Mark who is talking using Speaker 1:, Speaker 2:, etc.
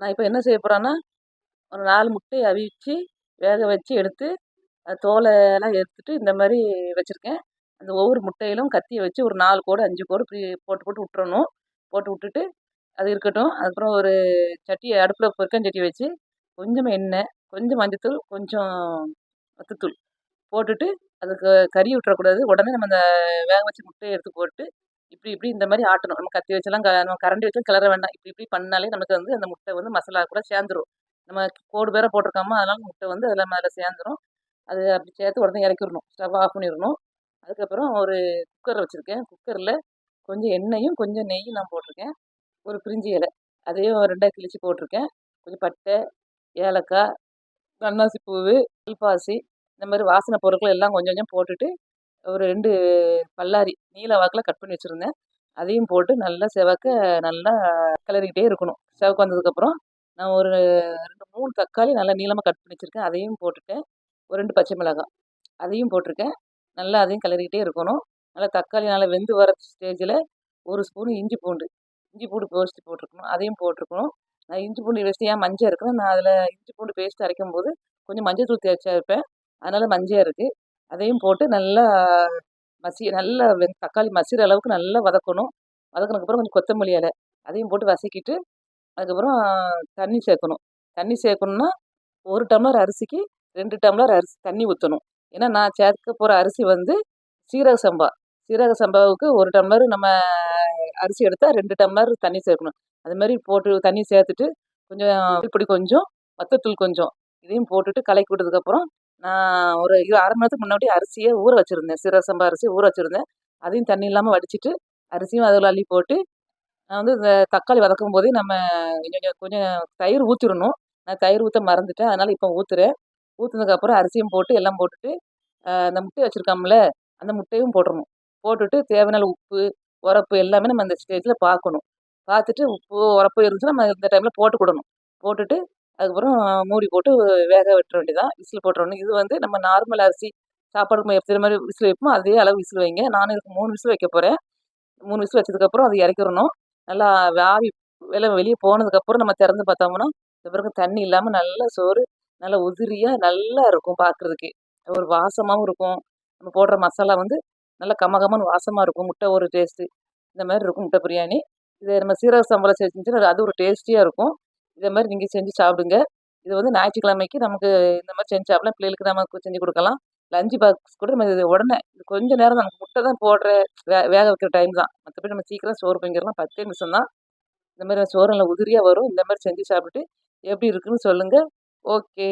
Speaker 1: நான் இப்போ என்ன செய்ய போகிறேன்னா ஒரு நாலு முட்டையை அவிச்சு வேக வச்சு எடுத்து தோலைலாம் தோலை எல்லாம் எடுத்துட்டு இந்த மாதிரி வச்சுருக்கேன். அந்த ஒவ்வொரு முட்டையிலும் கத்தியை வச்சு ஒரு நாலு கோடு அஞ்சு கோடு இப்படி போட்டு போட்டு விட்றணும் போட்டு விட்டுட்டு அது இருக்கட்டும். அதுக்கப்புறம் ஒரு சட்டியை அடுப்பில் பெருக்கஞ்சட்டி வச்சு கொஞ்சமாக எண்ணெய் கொஞ்சம் மஞ்சத்தூள் கொஞ்சம் வத்தத்தூள் போட்டுட்டு அதுக்கு கறி விட்டுறக்கூடாது உடனே நம்ம அந்த வேக வச்ச முட்டையை எடுத்து போட்டு இப்படி இப்படி இந்த மாதிரி ஆட்டணும். நம்ம கத்தி வச்செல்லாம் க நம்ம கரண்டி வச்சு கிளற வேண்டாம். இப்படி இப்படி பண்ணாலே நமக்கு வந்து அந்த முட்டை வந்து மசாலா கூட சேர்ந்துரும். நம்ம கோடு பேரை போட்டிருக்கோமா அதனால முட்டை வந்து அதில் மேலே சேர்ந்துரும். அது அப்படி சேர்த்து உடனே இறக்கிடணும். ஸ்டவ் ஆஃப் பண்ணிடணும். அதுக்கப்புறம் ஒரு குக்கர் வச்சுருக்கேன். குக்கரில் கொஞ்சம் எண்ணெயும் கொஞ்சம் நெய்யும் நான் போட்டிருக்கேன். ஒரு பிரிஞ்சி இலை. அதையும் ரெண்டாக கிழிச்சு போட்டிருக்கேன். கொஞ்சம் பட்டை ஏலக்காய் அன்னாசி பூவு கல்பாசி இந்த மாதிரி வாசனை பொருட்கள் எல்லாம் கொஞ்சம் கொஞ்சம் போட்டுட்டு ஒரு ரெண்டு பல்லாரி நீல வாக்கில் கட் பண்ணி வச்சுருந்தேன். அதையும் போட்டு நல்லா செவக்க நல்லா கிளறிக்கிட்டே இருக்கணும். செவக்க வந்ததுக்கப்புறம் நான் ஒரு ரெண்டு மூணு தக்காளி நல்லா நீளமாக கட் பண்ணி வச்சுருக்கேன். அதையும் போட்டுட்டேன். ஒரு ரெண்டு பச்சை மிளகாய் அதையும் போட்டிருக்கேன். நல்லா அதையும் கிளறிக்கிட்டே இருக்கணும். நல்லா தக்காளி நல்லா வெந்து வர ஸ்டேஜில் ஒரு ஸ்பூன் இஞ்சி பூண்டு இஞ்சி பூண்டு பேஸ்ட்டு போட்டிருக்கணும். அதையும் போட்டிருக்கணும். நான் இஞ்சி பூண்டு பேஸ்ட்டு ஏன் மஞ்சள் இருக்குன்னா நான் அதில் இஞ்சி பூண்டு பேஸ்ட் அரைக்கும் போது கொஞ்சம் மஞ்சள் தூள் தேய்ச்சா இருப்பேன் அதனால் மஞ்சள் இருக்குது அதையும் போட்டு நல்லா மசி நல்லா தக்காளி மசிகிற அளவுக்கு நல்லா வதக்கணும். வதக்குனதுக்கப்புறம் கொஞ்சம் கொத்தமல்லி இலை. அதையும் போட்டு வதக்கிட்டு அதுக்கப்புறம் தண்ணி சேர்க்கணும். தண்ணி சேர்க்கணுன்னா ஒரு டம்ளர் அரிசிக்கு ரெண்டு டம்ளர் அரிசி தண்ணி ஊற்றணும் ஏன்னா நான் சேர்க்க போகிற அரிசி வந்து சீரக சம்பா. சீரக சம்பாவுக்கு ஒரு டம்ளர் நம்ம அரிசி எடுத்தால் ரெண்டு டம்ளர் தண்ணி சேர்க்கணும். அது மாதிரி போட்டு தண்ணி சேர்த்துட்டு கொஞ்சம் இப்படி கொஞ்சம் வத்தத்தூள் கொஞ்சம் இதையும் போட்டுட்டு கலக்கி விட்டதுக்கப்புறம் நான் ஒரு அரை மணி நேரத்துக்கு முன்னாடி அரிசியை ஊற வச்சுருந்தேன். சீரக சம்பா அரிசி ஊற வச்சுருந்தேன். அதையும் தண்ணி இல்லாமல் வடிச்சிட்டு அரிசியும் அதில் அள்ளி போட்டு நான் வந்து இந்த தக்காளி வதக்கும் போதே நம்ம கொஞ்சம் கொஞ்சம் தயிர் ஊற்றிடணும் நான் தயிர் ஊற்ற மறந்துட்டேன். அதனால் இப்போ ஊற்றுறேன் ஊற்றுனதுக்கப்புறம் அரிசியும் போட்டு எல்லாம் போட்டுட்டு அந்த முட்டை வச்சுருக்கோம்ல அந்த முட்டையும் போட்டுடணும் போட்டுட்டு தேவையான உப்பு உரப்பு எல்லாமே நம்ம அந்த ஸ்டேஜில் பார்க்கணும் பார்த்துட்டு உப்பு உரப்பு இருந்துச்சுன்னா நம்ம இந்த டைமில் போட்டுக்கிடணும் போட்டுட்டு அதுக்கப்புறம் மூடி போட்டு வேக வெட்ட வேண்டியதான் விசில் போட்டுறணும் இது வந்து நம்ம நார்மல் அரிசி சாப்பாடுக்கு எத்தனை மாதிரி விசில் வைப்போமோ அதே அளவு விசில் வைங்க. நானும் இதுக்கு மூணு விசில் வைக்க போகிறேன் மூணு விசில் வச்சதுக்கப்புறம் அது இறக்கிடணும். நல்லா ஆவி வெளில வெளியே போனதுக்கப்புறம் நம்ம திறந்து பார்த்தோம்னா இந்த பிறகு தண்ணி இல்லாமல் நல்ல சோறு நல்லா உதிரியாக நல்லா இருக்கும் பார்க்குறதுக்கு. ஒரு வாசமாகவும் இருக்கும். நம்ம போடுற மசாலா வந்து நல்லா கமகமான வாசமாக இருக்கும். முட்டை ஒரு டேஸ்ட்டு இந்த மாதிரி இருக்கும் முட்டை பிரியாணி. இதை நம்ம சீரக சம்பளம் செஞ்சு அது ஒரு டேஸ்டியாக இருக்கும். இதே மாதிரி நீங்கள் செஞ்சு சாப்பிடுங்க. இது வந்து ஞாயிற்றுக்கிழமைக்கு நமக்கு இந்த மாதிரி செஞ்சு சாப்பிடலாம். பிள்ளைகளுக்கு நமக்கு செஞ்சு கொடுக்கலாம். லஞ்சு பாக்ஸ் கூட நம்ம இது உடனே இது கொஞ்சம் நேரம் தான் முட்டை தான் போடுற வே வேக வைக்கிற டைம் தான். மற்றபடி நம்ம சீக்கிரம் சோறு பொங்கிடலாம். பத்தே நிமிஷம் தான். இந்த மாதிரி சோறு நல்லா உதிரியாக வரும். இந்த மாதிரி செஞ்சு சாப்பிட்டுட்டு எப்படி இருக்குன்னு சொல்லுங்கள் ஓகே.